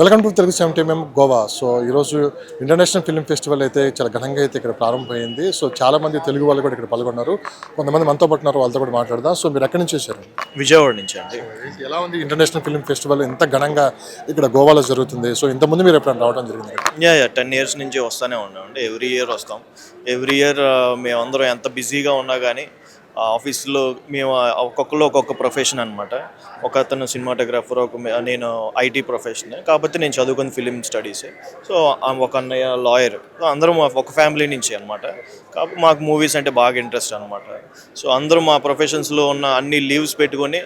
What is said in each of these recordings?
Welcome to Telugu seven TM Goa. So ఈరోజు international film festival అయితే చాలా ఘనంగా అయితే ఇక్కడ ప్రారంభమైంది. సో చాలా మంది తెలుగు వాళ్ళు కూడా ఇక్కడ పాల్గొన్నారు. కొంతమంది మనతో పట్టున్నారు వాళ్ళతో కూడా మాట్లాడదాం. సో మీరు ఎక్కడి నుంచి వచ్చారు? విజయవాడ నుంచి అండి. ఎలా ఉంది ఇంటర్నేషనల్ ఫిల్మ్ ఫెస్టివల్? ఎంత ఘనంగా ఇక్కడ గోవాలో జరుగుతుంది? సో ఇంతకుముందు మీరు ఎప్పుడైనా రావడం జరిగింది యా యా టెన్ ఇయర్స్ నుంచి వస్తూనే ఉన్నామండి. ఎవ్రీ ఇయర్ వస్తాం. ఎవ్రీ ఇయర్ మేమందరం ఎంత బిజీగా ఉన్నా కానీ ఆఫీస్లో మేము ఒక్కొక్కరు ఒక్కొక్క ప్రొఫెషన్ అనమాట ఒక అతను సినిమాటోగ్రాఫర్ ఒక నేను ఐటీ ప్రొఫెషన్. కాకపోతే నేను చదువుకున్న ఫిలిం స్టడీస్. సో ఒక అన్నయ్య లాయర్. అందరం ఒక ఫ్యామిలీ నుంచి అనమాట కాబట్టి మాకు మూవీస్ అంటే బాగా ఇంట్రెస్ట్ అనమాట సో అందరూ మా ప్రొఫెషన్స్లో ఉన్న అన్ని లీవ్స్ పెట్టుకొని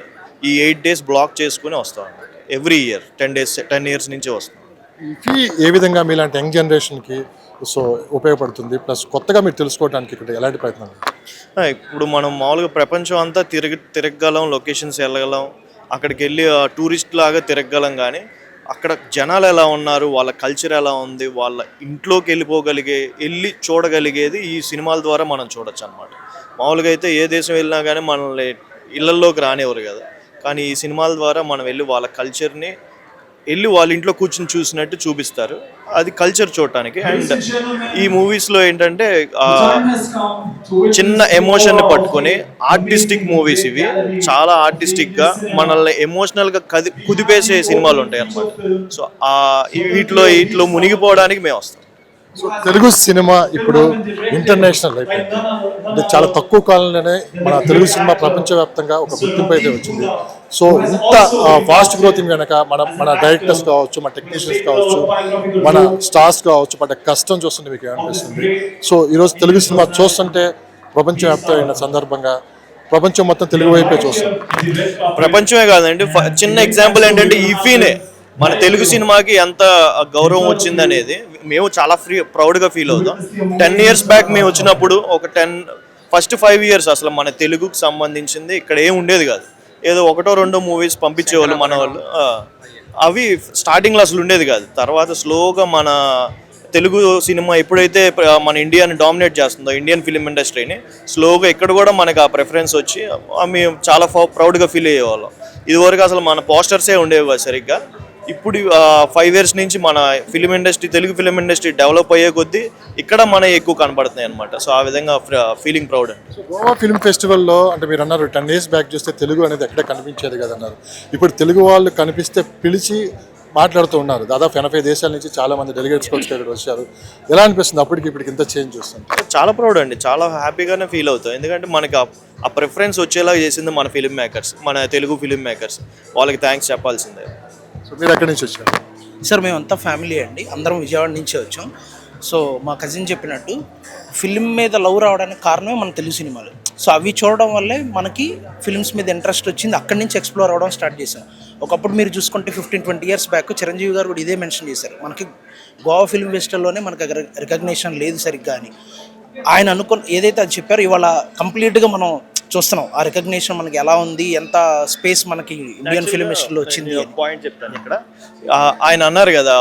ఈ ఎయిట్ డేస్ బ్లాక్ చేసుకుని వస్తాం అనమాట every year. Ten days ten years నుంచి వస్తాం. ఏ విధంగా మీలాంటి యంగ్ జనరేషన్కి సో ఉపయోగపడుతుంది? ప్లస్ కొత్తగా మీరు తెలుసుకోవడానికి ఇక్కడ ఎలాంటి ప్రయత్నం ఇప్పుడు మనం మామూలుగా ప్రపంచం అంతా తిరగ తిరగగలం లొకేషన్స్ వెళ్ళగలం అక్కడికి వెళ్ళి టూరిస్ట్ లాగా తిరగగలం కానీ అక్కడ జనాలు ఎలా ఉన్నారు వాళ్ళ కల్చర్ ఎలా ఉంది వాళ్ళ ఇంట్లోకి వెళ్ళిపోగలిగే వెళ్ళి చూడగలిగేది ఈ సినిమాల ద్వారా మనం చూడొచ్చు అనమాట మామూలుగా అయితే ఏ దేశం వెళ్ళినా కానీ మనల్ని ఇళ్ళల్లోకి రానివ్వరు కదా. కానీ ఈ సినిమాల ద్వారా మనం వెళ్ళి వాళ్ళ కల్చర్ని వెళ్ళి వాళ్ళ ఇంట్లో కూర్చుని చూసినట్టు చూపిస్తారు. అది కల్చర్ చూడటానికి. అండ్ ఈ మూవీస్లో ఏంటంటే చిన్న ఎమోషన్ పట్టుకొని ఆర్టిస్టిక్ మూవీస్ ఇవి చాలా ఆర్టిస్టిక్గా మనల్ని ఎమోషనల్గా కది కుదిపేసే సినిమాలు ఉంటాయి అన్నమాట సో ఆ వీటిలో వీటిలో మునిగిపోవడానికి మేము వస్తాం సో తెలుగు సినిమా ఇప్పుడు ఇంటర్నేషనల్ అయిపోయింది అంటే చాలా తక్కువ కాలంలోనే మన తెలుగు సినిమా ప్రపంచవ్యాప్తంగా ఒక గుర్తింపు అయితే వచ్చింది. సో ఇంత ఫాస్ట్ గ్రోతింగ్ కనుక మన మన డైరెక్టర్స్ కావచ్చు మన టెక్నీషియన్స్ కావచ్చు మన స్టార్స్ కావచ్చు పడ్డ కష్టం చూస్తుంటే మీకు ఏమనిపిస్తుంది? సో ఈరోజు తెలుగు సినిమా చూస్తుంటే ప్రపంచవ్యాప్తమైన సందర్భంగా ప్రపంచం మొత్తం తెలుగు వైపే చూస్తుంది. ప్రపంచమే కాదండి ఫ- చిన్న ఎగ్జాంపుల్ ఏంటంటే ఈఫీనే మన తెలుగు సినిమాకి ఎంత గౌరవం వచ్చింది అనేది మేము చాలా ఫ్రీ ప్రౌడ్గా ఫీల్ అవుతాం. టెన్ ఇయర్స్ బ్యాక్ మేము వచ్చినప్పుడు ఒక టెన్ ఫస్ట్ ఫైవ్ ఇయర్స్ అసలు మన తెలుగుకు సంబంధించింది ఇక్కడ ఏం ఉండేది కాదు. ఏదో ఒకటో రెండో మూవీస్ పంపించేవాళ్ళు మన వాళ్ళు అవి స్టార్టింగ్లో అసలు ఉండేది కాదు. తర్వాత స్లోగా మన తెలుగు సినిమా ఎప్పుడైతే మన ఇండియాని డామినేట్ చేస్తుందో ఇండియన్ ఫిలిం ఇండస్ట్రీని స్లోగా ఇక్కడ కూడా మనకి ఆ ప్రిఫరెన్స్ వచ్చి మేము చాలా ప్రౌడ్గా ఫీల్ అయ్యేవాళ్ళం. ఇదివరకు అసలు మన పోస్టర్సే ఉండేవి సరిగ్గా. ఇప్పుడు ఫైవ్ ఇయర్స్ నుంచి మన film industry Telugu film industry develop అయ్యే కొద్దీ ఇక్కడ మన ఎక్కువ కనబడుతున్నాయి అనమాట సో ఆ విధంగా ఫీలింగ్ ప్రౌడ్ అండి. గోవా ఫిల్మ్ ఫెస్టివల్లో అంటే మీరు అన్నారు టెన్ ఇయర్స్ బ్యాక్ చూస్తే తెలుగు అనేది ఎక్కడ కనిపించేది కదన్నారు. ఇప్పుడు తెలుగు వాళ్ళు కనిపిస్తే పిలిచి మాట్లాడుతూ ఉన్నారు. దాదాపు ఎనభై దేశాల నుంచి చాలా మంది డెలిగేట్స్ ఇక్కడ వచ్చారు. ఎలా అనిపిస్తుంది అప్పటికి ఇప్పటికి ఇంత చేంజ్ చూస్తుంది చాలా ప్రౌడ్ అండి. చాలా హ్యాపీగానే ఫీల్ అవుతాం. ఎందుకంటే మనకి ఆ- ప్రిఫరెన్స్ వచ్చేలా చేసింది మన ఫిలిం మేకర్స్ మన తెలుగు ఫిలిం మేకర్స్ వాళ్ళకి థ్యాంక్స్ చెప్పాల్సిందే. మీరు ఎక్కడి నుంచి వచ్చారు సార్ మేమంతా ఫ్యామిలీ అండి. అందరం విజయవాడ నుంచే వచ్చాం. సో మా కజిన్ చెప్పినట్టు ఫిల్మ్ మీద లవ్ రావడానికి కారణమే మన తెలుగు సినిమాలు. సో అవి చూడడం వల్లే మనకి ఫిల్మ్స్ మీద ఇంట్రెస్ట్ వచ్చింది. అక్కడి నుంచి ఎక్స్ప్లోర్ అవ్వడం స్టార్ట్ చేశాం. ఒకప్పుడు మీరు చూసుకుంటే fifteen twenty years back Chiranjeevi garu కూడా ఇదే మెన్షన్ చేశారు. మనకి గోవా ఫిల్మ్ ఫెస్టివల్లోనే మనకి రికగ్నేషన్ లేదు సరిగ్గా అని. ఆయన అనుకున్న ఏదైతే అది చెప్పారో ఇవాళ కంప్లీట్గా మనం చూస్తున్నాం. ఆ రికగ్నేషన్ మనకి ఎలా ఉంది? ఎంత స్పేస్ మనకి ఇండియన్ ఫిల్మ్ ఇండస్ట్రీలో వచ్చింది. పాయింట్ చెప్తాను ఇక్కడ. ఆయన అన్నారు కదా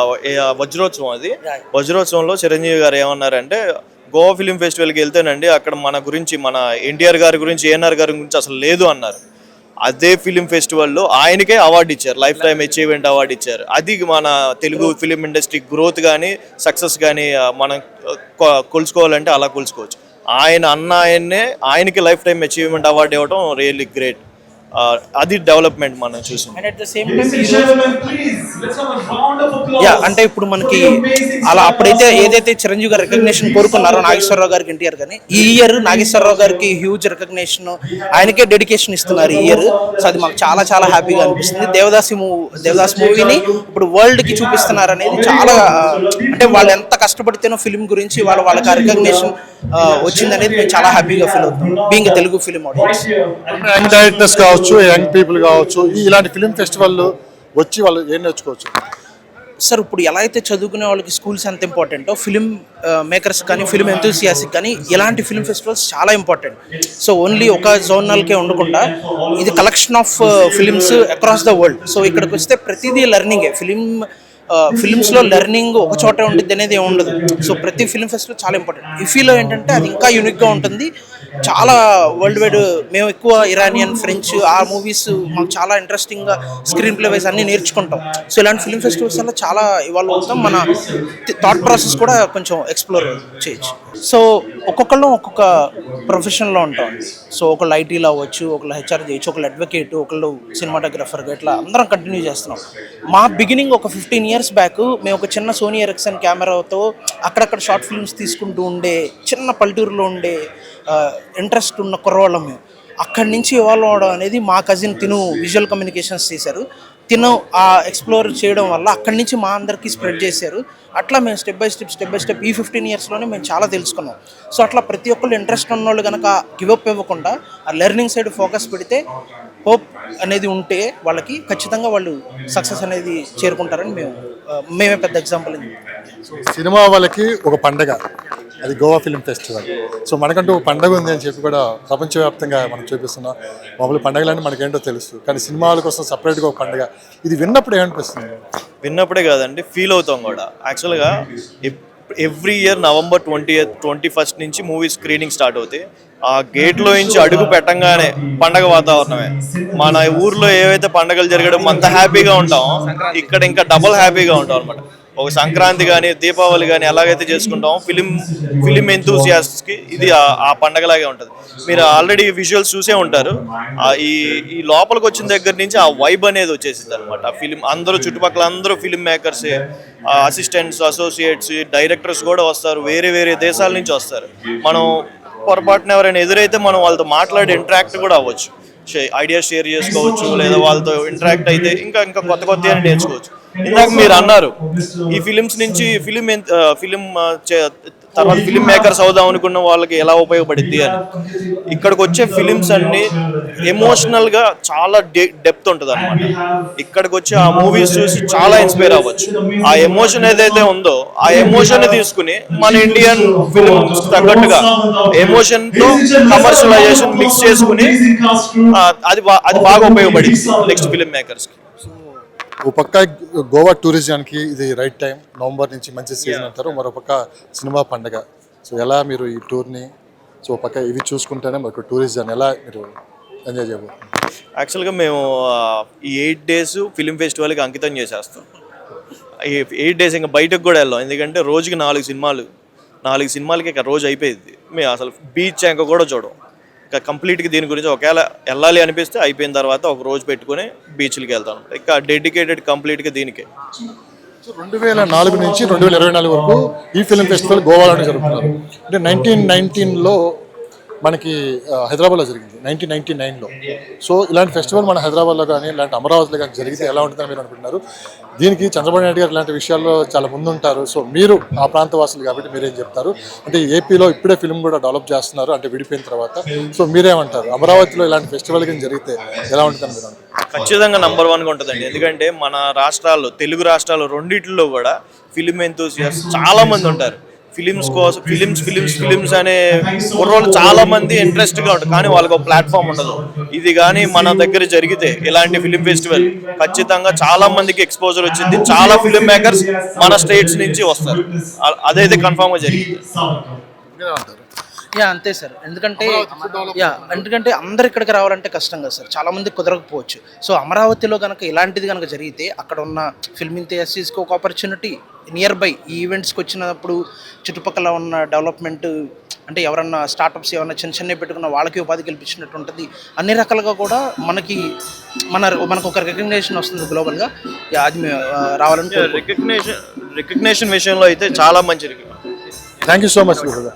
వజ్రోత్సవం అది. వజ్రోత్సవంలో చిరంజీవి గారు ఏమన్నారంటే గోవా ఫిలిం ఫెస్టివల్కి వెళ్తేనండి అక్కడ మన గురించి మన ఎన్టీఆర్ గారి గురించి ఏఎన్ఆర్ గారి గురించి అసలు లేదు అన్నారు. అదే ఫిలిం ఫెస్టివల్లో ఆయనకే అవార్డు ఇచ్చారు. లైఫ్ టైం అచీవ్మెంట్ అవార్డు ఇచ్చారు. అది మన తెలుగు ఫిలిం ఇండస్ట్రీ గ్రోత్ కానీ సక్సెస్ కానీ మనం కొ- కొలుసుకోవాలంటే అలా కొలుసుకోవచ్చు. ఆయన అన్న ఆయన్నే ఆయనకి లైఫ్ టైం అచీవ్మెంట్ అవార్డు ఇవ్వడం రియల్లీ గ్రేట్. అది డెవలప్మెంట్ మనం చూసాం. యా అంటే ఇప్పుడు మనకి అలా అప్పుడైతే ఏదైతే చిరంజీవి గారు రికగ్నేషన్ కోరుకున్నారో నాగేశ్వరరావు గారికి ఎన్టీఆర్ గారిని ఈ ఇయర్ నాగేశ్వరరావు గారికి హ్యూజ్ రికగ్నేషన్ ఆయనకే డెడికేషన్ ఇస్తున్నారు ఈ ఇయర్ సో అది మాకు చాలా చాలా హ్యాపీగా అనిపిస్తుంది. దేవదాసి మూవీ దేవదాస్ మూవీని ఇప్పుడు వరల్డ్కి చూపిస్తున్నారు అనేది చాలా అంటే వాళ్ళు ఎంత కష్టపడితేనో ఫిలిం గురించి వాళ్ళ వాళ్ళకి ఆ రికగ్నేషన్ వచ్చింది అనేది మేము చాలా హ్యాపీగా ఫీల్ అవుతాం being Telugu film audience directors కావచ్చు యంగ్ పీపుల్ కావచ్చు ఇలాంటి ఫిల్మ్ ఫెస్టివల్ వచ్చి వాళ్ళు ఏం నేర్చుకోవచ్చు? సార్ ఇప్పుడు ఎలా అయితే చదువుకునే వాళ్ళకి స్కూల్స్ ఎంత ఇంపార్టెంటో ఫిలిం మేకర్స్ కానీ ఫిలిం ఎంతూసియాసిక్ కానీ ఇలాంటి ఫిలిం ఫెస్టివల్స్ చాలా ఇంపార్టెంట్ సో ఓన్లీ ఒక జోనల్కే ఉండకుండా ఇది collection of films across the world so ఇక్కడికి వస్తే ప్రతిదీ లెర్నింగే ఫిలిం ఫిలిమ్స్లో లెర్నింగ్ ఒక చోట ఉంటుంది అనేది ఏమి ఉండదు. సో ప్రతి ఫిలిం ఫెస్టివల్ చాలా ఇంపార్టెంట్ ఇఫీలో ఏంటంటే అది ఇంకా యూనిక్గా ఉంటుంది. చాలా వరల్డ్ వైడ్ మేము ఎక్కువ ఇరానియన్ ఫ్రెంచ్ ఆ మూవీస్ మాకు చాలా ఇంట్రెస్టింగ్గా స్క్రీన్ ప్లే వైస్ అన్ని నేర్చుకుంటాం. సో ఇలాంటి ఫిల్మ్ ఫెస్టివల్స్ వల్ల చాలా ఇవాల్వ్ అవుతాం. మన థాట్ ప్రాసెస్ కూడా కొంచెం ఎక్స్ప్లోర్ చేయొచ్చు. సో ఒక్కొక్కళ్ళు ఒక్కొక్క ప్రొఫెషన్లో ఉంటాం. సో ఒకళ్ళు ఐటీలో అవ్వచ్చు ఒకళ్ళు హెచ్ఆర్ చేయొచ్చు ఒకళ్ళు అడ్వకేట్ ఒకళ్ళు సినిమాటోగ్రఫర్గా ఇట్లా అందరం కంటిన్యూ చేస్తున్నాం. మా బిగినింగ్ ఒక ఫిఫ్టీన్ ఇయర్స్ బ్యాక్ మేము ఒక చిన్న సోనీ ఎరక్సన్ కెమెరాతో అక్కడక్కడ షార్ట్ ఫిల్మ్స్ తీసుకుంటూ ఉండే చిన్న పల్లెటూరులో ఉండే ఇంట్రెస్ట్ ఉన్న కుర్రవాళ్ళం మేము. అక్కడి నుంచి ఇవాల్వ్ అవడం అనేది మా కజిన్ తిను విజువల్ కమ్యూనికేషన్స్ చేశారు. తిను ఆ ఎక్స్ప్లోర్ చేయడం వల్ల అక్కడి నుంచి మా అందరికీ స్ప్రెడ్ చేశారు. అట్లా మేము step by step step by step ఈ ఫిఫ్టీన్ ఇయర్స్లోనే మేము చాలా తెలుసుకున్నాం. సో అట్లా ప్రతి ఒక్కళ్ళు ఇంట్రెస్ట్ ఉన్న వాళ్ళు కనుక గివప్ ఇవ్వకుండా ఆ లెర్నింగ్ సైడ్ ఫోకస్ పెడితే హోప్ అనేది ఉంటే వాళ్ళకి ఖచ్చితంగా వాళ్ళు సక్సెస్ అనేది చేరుకుంటారని మేము మేమే పెద్ద ఎగ్జాంపుల్ సినిమా వాళ్ళకి ఒక పండగ. అది గోవా ఫిల్మ్ ఫెస్టివల్. సో మనకంటూ పండగ ఉంది అని చెప్పి కూడా ప్రపంచవ్యాప్తంగా మనం చూపిస్తున్నాం మామూలు పండగలన్నీ మనకేంటో తెలుసు. కానీ సినిమాల కోసం సపరేట్గా ఒక పండగ. ఇది విన్నప్పుడు ఏమనిపిస్తుంది? విన్నప్పుడే కాదండి ఫీల్ అవుతాం కూడా. యాక్చువల్గా every year November twenty twenty first నుంచి మూవీ స్క్రీనింగ్ స్టార్ట్ అవుతాయి ఆ గేట్లో నుంచి అడుగు పెట్టంగానే పండగ వాతావరణమే. మన ఊర్లో ఏవైతే పండగలు జరగడం అంత హ్యాపీగా ఉంటాం ఇక్కడ ఇంకా డబుల్ హ్యాపీగా ఉంటాం అనమాట ఒక సంక్రాంతి కానీ దీపావళి కానీ ఎలాగైతే చేసుకుంటామో ఫిలిం ఫిలిం కి ఇది ఆ- పండగలాగే ఉంటుంది. మీరు ఆల్రెడీ విజువల్స్ చూసే ఉంటారు. ఆ ఈ ఈ లోపలికి వచ్చిన దగ్గర నుంచి ఆ వైబ్ అనేది వచ్చేసింది అనమాట ఆ ఫిలిం అందరూ చుట్టుపక్కల అందరూ film makers assistants associates directors కూడా వస్తారు. వేరే వేరే దేశాల నుంచి వస్తారు. మనం పొరపాటున ఎవరైనా ఎదురైతే మనం వాళ్ళతో మాట్లాడి ఇంటరాక్ట్ కూడా అవ్వచ్చు. ఐడియాస్ షేర్ చేసుకోవచ్చు లేదా వాళ్ళతో ఇంటరాక్ట్ అయితే ఇంకా ఇంకా కొత్త కొత్త నేర్చుకోవచ్చు. ఇందాక మీరు అన్నారు ఈ ఫిలిమ్స్ నుంచి ఫిలిం ఫిలిం తర్వాత ఫిలిం మేకర్స్ అవుదాం అనుకున్న వాళ్ళకి ఎలా ఉపయోగపడింది అని. ఇక్కడికి వచ్చే ఫిలిమ్స్ అన్ని ఎమోషనల్గా చాలా డెప్త్ ఉంటుంది అనమాట ఇక్కడికి వచ్చి ఆ మూవీస్ చూసి చాలా ఇన్స్పైర్ అవ్వచ్చు. ఆ ఎమోషన్ ఏదైతే ఉందో ఆ ఎమోషన్ తీసుకుని మన ఇండియన్ ఫిలిమ్స్ తగ్గట్టుగా ఎమోషన్తో కమర్షియలైజేషన్ మిక్స్ చేసుకుని అది అది బాగా ఉపయోగపడింది నెక్స్ట్ ఫిలిం మేకర్స్ ఒక పక్క గోవా టూరిజానికి ఇది రైట్ టైం నవంబర్ నుంచి మంచి సీజన్ అంటారు. మరో పక్క సినిమా పండగ. సో ఎలా మీరు ఈ టూర్ని సో పక్క ఇవి చూసుకుంటేనే మరొక టూరిజం ఎలా మీరు ఎంజాయ్ చేయబోతున్నారు? యాక్చువల్గా మేము ఈ ఎయిట్ డేస్ ఫిలిం ఫెస్టివల్కి అంకితం చేసేస్తాం. ఈ ఎయిట్ డేస్ ఇంకా బయటకు కూడా వెళ్ళాం. ఎందుకంటే రోజుకి నాలుగు సినిమాలు నాలుగు సినిమాలకి ఇక రోజు అయిపోయింది. మేము అసలు బీచ్ ఇంకా కూడా చూడం కంప్లీట్గా దీని గురించి ఒకవేళ వెళ్ళాలి అనిపిస్తే అయిపోయిన తర్వాత ఒక రోజు పెట్టుకుని బీచ్లకి వెళ్తాం ఇంకా డెడికేటెడ్ కంప్లీట్గా దీనికే. రెండు వేల నాలుగు నుంచి రెండు వేల ఇరవై నాలుగు వరకు ఈ ఫిల్మ్ ఫెస్టివల్ గోవాలో జరుగుతున్నారు. అంటే నైన్టీన్ నైన్టీన్లో మనకి హైదరాబాద్లో జరిగింది నైన్టీన్ నైన్టీ నైన్లో సో ఇలాంటి ఫెస్టివల్ మన హైదరాబాద్లో కానీ ఇలాంటి అమరావతిలో కానీ జరిగితే ఎలా ఉంటుందని మీరు అనుకుంటున్నారు? దీనికి చంద్రబాబు నాయుడు గారు ఇలాంటి విషయాల్లో చాలా ముందుంటారు. సో మీరు ఆ ప్రాంత వాసులు కాబట్టి మీరేం చెప్తారు? అంటే ఏపీలో ఇప్పుడే ఫిల్మ్ కూడా డెవలప్ చేస్తున్నారు అంటే విడిపోయిన తర్వాత. సో మీరేమంటారు? అమరావతిలో ఇలాంటి ఫెస్టివల్ కానీ జరిగితే ఎలా ఉంటుందని మీరు ఖచ్చితంగా నంబర్ వన్గా ఉంటుందండి. ఎందుకంటే మన రాష్ట్రాల్లో తెలుగు రాష్ట్రాల్లో రెండిట్లో కూడా ఫిలిం ఎంతూసియస్ చాలా మంది ఉంటారు. ఫిలిమ్స్ కోసం ఫిలిమ్స్ ఫిలిమ్స్ ఫిలిమ్స్ అనే కుర్రోళ్ళు చాలా మంది ఇంట్రెస్ట్గా ఉంటారు కానీ వాళ్ళకి ఒక ప్లాట్ఫామ్ ఉండదు. ఇది కానీ మన దగ్గర జరిగితే ఇలాంటి ఫిలిం ఫెస్టివల్ ఖచ్చితంగా చాలా మందికి ఎక్స్పోజర్ వచ్చింది. చాలా ఫిలిం మేకర్స్ మన స్టేట్స్ నుంచి వస్తారు. అదైతే కన్ఫామ్గా జరిగింది. యా అంతే సార్. ఎందుకంటే యా ఎందుకంటే అందరు ఇక్కడికి రావాలంటే కష్టం కదా సార్. చాలా మంది కుదరకపోవచ్చు. సో అమరావతిలో కనుక ఇలాంటిది కనుక జరిగితే అక్కడ ఉన్న ఫిల్మ్ ఇంతియాసిస్కి ఒక ఆపర్చునిటీ నియర్ బై ఈ ఈవెంట్స్కి వచ్చినప్పుడు చుట్టుపక్కల ఉన్న డెవలప్మెంట్ అంటే ఎవరన్నా స్టార్టప్స్ ఏమన్నా చిన్న చిన్నవి పెట్టుకున్న వాళ్ళకి ఉపాధి కల్పించినట్టు ఉంటుంది. అన్ని రకాలుగా కూడా మనకి మన మనకు ఒక రికగ్నేషన్ వస్తుంది గ్లోబల్గా యా, అది రావాలని కోరుకుంటున్నాం. రికగ్నేషన్ రికగ్నేషన్ విషయంలో అయితే చాలా మంచి థ్యాంక్ యూ సో మచ్